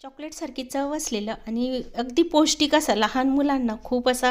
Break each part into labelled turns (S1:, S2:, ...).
S1: चॉकलेटसारखी चव असलेलं आणि अगदी पौष्टिक असा लहान मुलांना खूप असा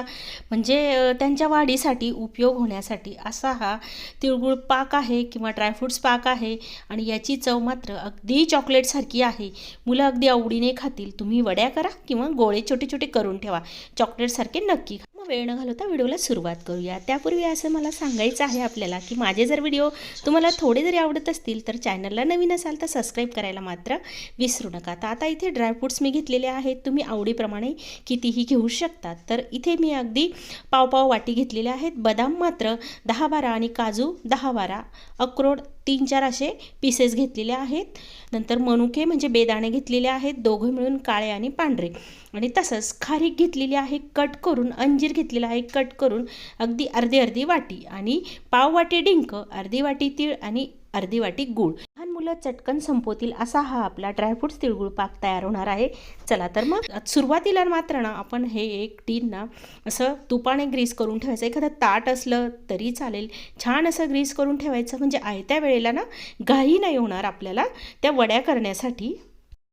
S1: म्हणजे त्यांच्या वाढीसाठी उपयोग होण्यासाठी असा हा तिळगुळ पाक आहे किंवा ड्रायफ्रूट्स पाक आहे आणि याची चव मात्र अगदी चॉकलेटसारखी आहे. मुलं अगदी आवडीने खातील. तुम्ही वड्या करा किंवा गोळे छोटे छोटे करून ठेवा. चॉकलेटसारखे नक्की खा. मग वेळ न घालवता व्हिडिओला सुरुवात करूया. त्यापूर्वी असं मला सांगायचं आहे आपल्याला की माझे जर व्हिडिओ तुम्हाला थोडे जरी आवडत असतील तर चॅनलला नवीन असाल तर सबस्क्राईब करायला मात्र विसरू नका. तर आता इथे ड्रायफ्रूट्स मी घेतलेले आहेत तुम्ही आवडीप्रमाणे कितीही घेऊ शकता. तर इथे मी अगदी पाव पाव वाटी घेतलेले आहेत. बदाम मात्र दहा बारा आणि काजू दहा बारा. अक्रोड तीन चार असे पीसेस घेतलेले आहेत. नंतर मनुके म्हणजे बेदाणे घेतलेले आहेत. दोघं मिळून काळे आणि पांढरे. आणि तसंच खारीक घेतलेली आहे कट करून अंजीर घेतलेला आहे कट करून अगदी अर्धी अर्धी वाटी. आणि पाव वाटी डिंक अर्धी वाटी तीळ आणि अर्धी वाटी गूळ. मुलं चटकन संपवतील असा हा आपला ड्रायफ्रूट्स तिळगुळ पाक तयार होणार आहे. चला तर मग सुरुवातीला मात्र ना आपण हे एक टीन ना असं तुपाने ग्रीस करून ठेवायचं. एखादं ताट असलं तरी चालेल. छान असं ग्रीस करून ठेवायचं. म्हणजे आयत्या वेळेला ना घाई नाही होणार आपल्याला. त्या वड्या करण्यासाठी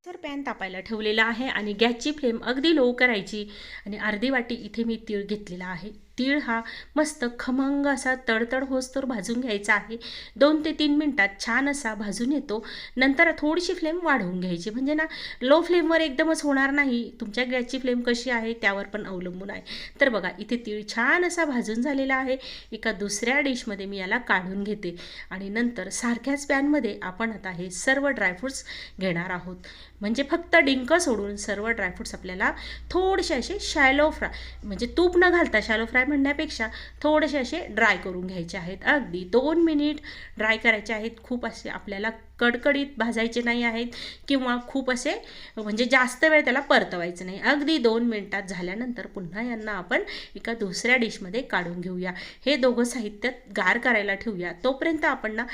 S1: तर पॅन तापायला ठेवलेला आहे आणि गॅसची फ्लेम अगदी लो करायची. आणि अर्धी वाटी इथे मी तीळ घेतलेला आहे. तीळ हा मस्त खमंग असा तडतड होस्तर भाजून घ्यायचा आहे. दोन ते तीन मिनटात छान असा भाजून येतो. नंतर थोडीशी फ्लेम वाढवून घ्यायची. म्हणजे ना लो फ्लेमवर एकदमच होणार नाही. तुमच्या गॅसची फ्लेम कशी आहे त्यावर पण अवलंबून आहे. तर बघा इथे तीळ छान असा भाजून झालेला आहे. एका दुसऱ्या डिशमध्ये मी याला काढून घेते. आणि नंतर सारख्याच पॅनमध्ये आपण आता हे सर्व ड्रायफ्रूट्स घेणार आहोत. म्हणजे फक्त डिंक सोडून सर्व ड्रायफ्रूट्स आपल्याला थोडेसे असे शॅलो फ्राय म्हणजे तूप न घालता शॅलो फ्राय म्हणण्यापेक्षा थोडेसे असे ड्राय करून घ्यायचे आहेत. अगदी दोन मिनिट ड्राय करायचे आहेत. खूप असे आपल्याला कडकडीत भाजायचे नाही आहेत किंवा खूप असे म्हणजे जास्त वेळ त्याला परतवायचं नाही. अगदी दोन मिनटात झाल्यानंतर पुन्हा यांना आपण एका दुसऱ्या डिशमध्ये काढून घेऊया. हे दोघं साहित्य गार करायला ठेवूया. तोपर्यंत आपण ना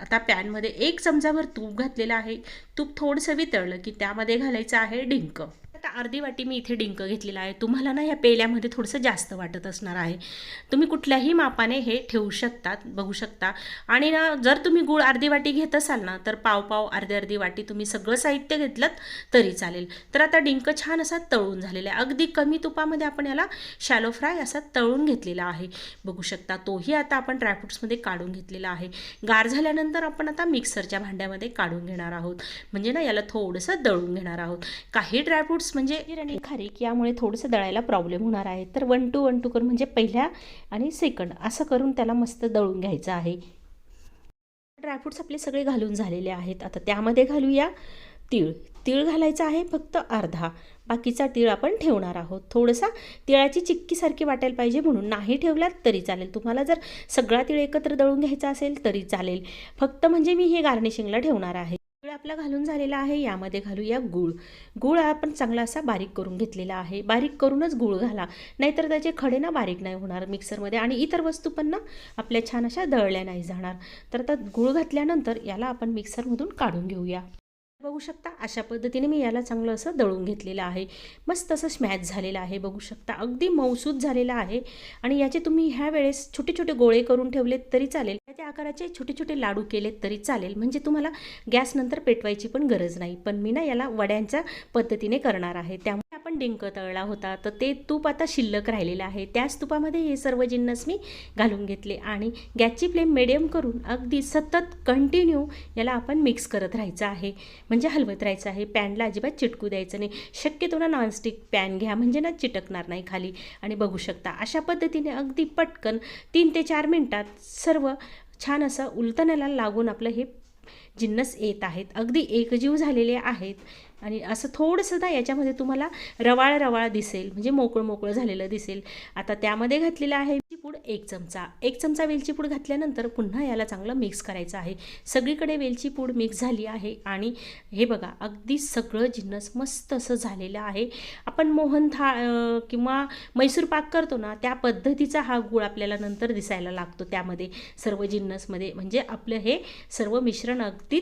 S1: आता पॅनमध्ये एक चमचाभर तूप घातलेलं आहे. तूप थोडंसं वितळलं की त्यामध्ये घालायचं आहे डिंक. अर्धी वाटी मी इथे डिंक घेतलेला आहे. तुम्हाला ना या पेल्यामध्ये थोडंसं जास्त वाटत असणार आहे. तुम्ही कुठल्याही मापाने हे ठेवू शकतात बघू शकता. आणि ना जर तुम्ही गूळ अर्धी वाटी घेत असाल ना तर पाव पाव अर्धी अर्धी वाटी तुम्ही सगळं साहित्य घेतलं तरी चालेल. तर आता डिंक छान असा तळून झालेला आहे. अगदी कमी तुपामध्ये आपण याला शॅलो फ्राय असा तळून घेतलेला आहे. बघू शकता तोही आता आपण ड्रायफ्रुट्समध्ये काढून घेतलेला आहे. गार झाल्यानंतर आपण आता मिक्सरच्या भांड्यामध्ये काढून घेणार आहोत. म्हणजे ना याला थोडंसं दळून घेणार आहोत. काही ड्रायफ्रुट्स म्हणजे जीर आणि खारीक यामुळे थोडंसं दळायला प्रॉब्लेम होणार आहे. तर वन टू वन टू करून म्हणजे पहिल्या आणि सेकंड असं करून त्याला मस्त दळून घ्यायचं आहे. ड्रायफ्रुट्स आपले सगळे घालून झालेले आहेत. आता त्यामध्ये घालूया तीळ. तीळ घालायचा आहे फक्त अर्धा. बाकीचा तीळ आपण ठेवणार आहोत. थोडंसा तिळाची चिक्कीसारखी वाटायला पाहिजे म्हणून नाही ठेवलात तरी चालेल. तुम्हाला जर सगळा तीळ एकत्र दळून घ्यायचा असेल तरी चालेल. फक्त म्हणजे मी हे गार्निशिंगला ठेवणार आहे. गुळ आपला घालून झालेला आहे यामध्ये घालूया गूळ. गूळ आपण चांगला असा बारीक करून घेतलेला आहे. बारीक करूनच गूळ घाला. नाहीतर त्याचे खडे ना बारीक नाही होणार मिक्सरमध्ये आणि इतर वस्तू पण ना आपल्या छान अशा दळल्या नाही जाणार. तर आता गूळ घातल्यानंतर याला आपण मिक्सरमधून काढून घेऊया. बघू शकता. अशा पद्धतीने मी याला चांगलं असं दळून घेतलेलं आहे. मस्त असं स्मॅच झालेलं आहे. बघू शकता. अगदी मौसूद झालेलं आहे. आणि याचे तुम्ही ह्या वेळेस छोटे छोटे गोळे करून ठेवलेत तरी चालेल. त्या आकाराचे छोटे छोटे लाडू केलेत तरी चालेल. म्हणजे तुम्हाला गॅसनंतर पेटवायची पण गरज नाही. पण मी ना याला वड्यांच्या पद्धतीने करणार आहे. त्यामुळे आपण डिंक तळला होता. तर ते तूप आता शिल्लक राहिलेलं आहे. त्याच तुपामध्ये हे सर्व जिन्नस मी घालून घेतले आणि गॅसची फ्लेम मिडियम करून अगदी सतत कंटिन्यू याला आपण मिक्स करत राहायचं आहे. म्हणजे हलवत राहायचं आहे. पॅनला अजिबात चिटकू द्यायचं नाही. शक्यतो ना नॉनस्टिक पॅन घ्या. म्हणजे ना चिटकणार नाही खाली. आणि बघू शकता अशा पद्धतीने अगदी पटकन तीन ते चार मिनटात सर्व छान असं उलटण्याला लागून आपलं हे जिन्नस येत आहेत. अगदी एकजीव झालेले आहेत. आणि असं थोडंसं ना याच्यामध्ये तुम्हाला रवाळ रवाळ दिसेल म्हणजे मोकळं मोकळं झालेलं दिसेल. आता त्यामध्ये घातलेलं आहे वेलची पूड एक चमचा. एक चमचा वेलची पूड घातल्यानंतर पुन्हा याला चांगलं मिक्स करायचं आहे. सगळीकडे वेलची पूड मिक्स झाली आहे आणि हे बघा अगदी सगळं जिन्नस मस्त असं झालेलं आहे. आपण मोहन था किंवा मैसूर पाक करतो ना त्या पद्धतीचा हा गूळ आपल्याला नंतर दिसायला लागतो त्यामध्ये. सर्व जिन्नसमध्ये म्हणजे आपलं हे सर्व मिश्रण अगदी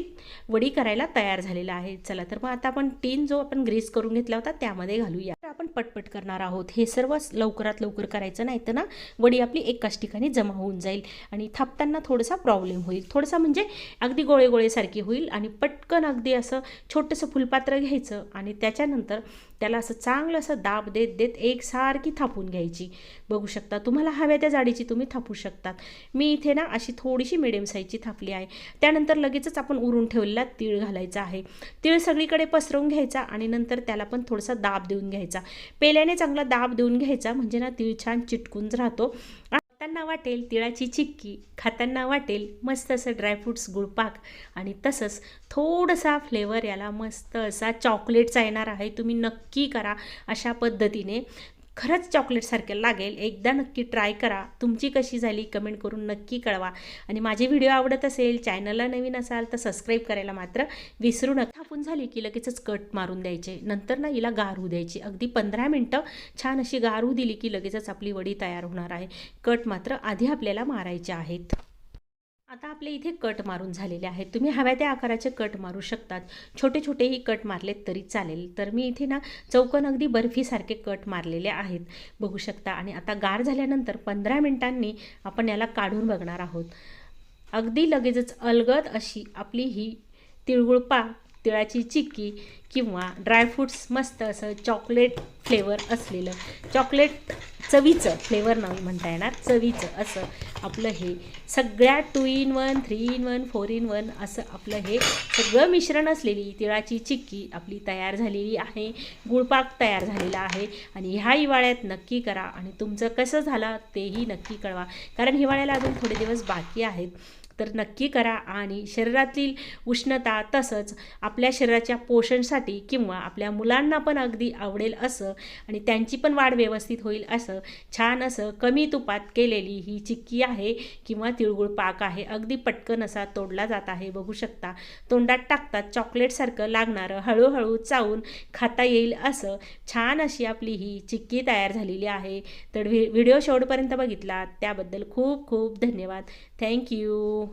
S1: वडी करायला तयार झालेलं आहे. चला तर मग आता आपण आपण टीन जो आपण ग्रीस करून घेतला होता त्यामध्ये घालूया. तर आपण पटपट करणार आहोत. हे सर्व लवकरात लवकर करायचं नाही तर ना वडी आपली एकाच ठिकाणी जमा होऊन जाईल आणि थापताना थोडासा प्रॉब्लेम होईल. थोडासा म्हणजे अगदी गोळे गोळेसारखी होईल आणि पटकन अगदी असं छोटंसं फुलपात्र घ्यायचं आणि त्याच्यानंतर त्याला असं चांगलं असं दाब देत देत एकसारखी थापून घ्यायची. बघू शकता तुम्हाला हव्या त्या जाडीची तुम्ही थापू शकतात. मी इथे ना अशी थोडीशी मिडियम साईजची थापली आहे. त्यानंतर लगेचच आपण उरून ठेवलेला तीळ घालायचा आहे. तीळ सगळीकडे पसरवून घ्यायचा आणि नंतर त्याला पण थोडासा दाब देऊन घ्यायचा. पेल्याने चांगला दाब देऊन घ्यायचा म्हणजे ना तीळ छान चिटकून राहतो. खाताना वाटेल तिळाची चिक्की खाताना वाटेल मस्त असं ड्रायफ्रूट्स गुळपाक. आणि तसंच थोडासा फ्लेवर याला मस्त असा चॉकलेटचा येणार आहे तुम्ही नक्की करा अशा पद्धतीने. खरंच चॉकलेटसारखं लागेल. एकदा नक्की ट्राय करा. तुमची कशी झाली कमेंट करून नक्की कळवा. आणि माझे व्हिडिओ आवडत असेल चॅनलला नवीन असाल तर सबस्क्राईब करायला मात्र विसरू नका. थापून झाली की लगेचच कट मारून द्यायचे. नंतर ना हिला गारू द्यायची. अगदी पंधरा मिनटं छान अशी गारू दिली की लगेचच आपली वडी तयार होणार आहे. कट मात्र आधी आपल्याला मारायचे आहेत. आता आपले इथे कट मारून झालेले आहेत. तुम्ही हव्या त्या आकाराचे कट मारू शकतात. छोटे छोटेही कट मारलेत तरी चालेल. तर मी इथे ना चौकन अगदी बर्फीसारखे कट मारलेले आहेत. बघू शकता. आणि आता गार झाल्यानंतर पंधरा मिनिटांनी आपण याला काढून बघणार आहोत. अगदी लगेचच अलगद अशी आपली ही तिळगुळपा तिळाची चिक्की किंवा ड्रायफ्रूट्स मस्त असं चॉकलेट फ्लेवर असलेलं. चॉकलेट चवीचं फ्लेवर नाही म्हणता येणार चवीचं असं आपलं हे सगळ्या two in one three in one four in one असं आपलं हे सगळं मिश्रण असलेली तिळाची चिक्की आपली तयार झालेली आहे गुळपाक तयार झालेला आहे आणि ह्या हिवाळ्यात नक्की करा आणि तुमचं कसं झालं तेही नक्की कळवा. कारण हिवाळ्याला अजून थोडे दिवस बाकी आहेत. तर नक्की करा आणि शरीरातील उष्णता तसंच आपल्या शरीराच्या पोषणसाठी किंवा आपल्या मुलांना पण अगदी आवडेल असं आणि त्यांची पण वाढ व्यवस्थित होईल असं छान असं कमी तुपात केलेली ही चिक्की आहे किंवा तिळगुळ पाक आहे. अगदी पटकन असा तोडला जात आहे. बघू शकता तोंडात टाकतात चॉकलेटसारखं लागणारं हळूहळू चावून खाता येईल असं छान अशी आपली ही चिक्की तयार झालेली आहे. तर व्हि व्हिडिओ शेवटपर्यंत बघितला त्याबद्दल खूप खूप धन्यवाद. थँक्यू